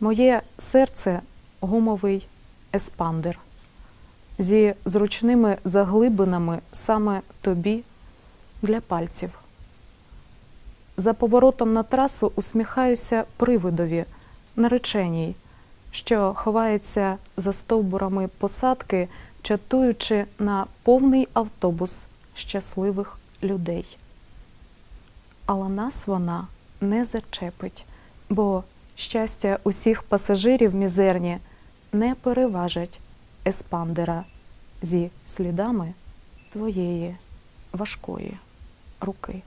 Моє серце гумовий еспандер зі зручними заглибинами саме тобі для пальців. За поворотом на трасу усміхаюся привидові, нареченій, що ховається за стовбурами посадки, чатуючи на повний автобус щасливих людей. Але нас вона не зачепить, бо щастя усіх пасажирів мізерні не переважать еспандера зі слідами твоєї важкої руки.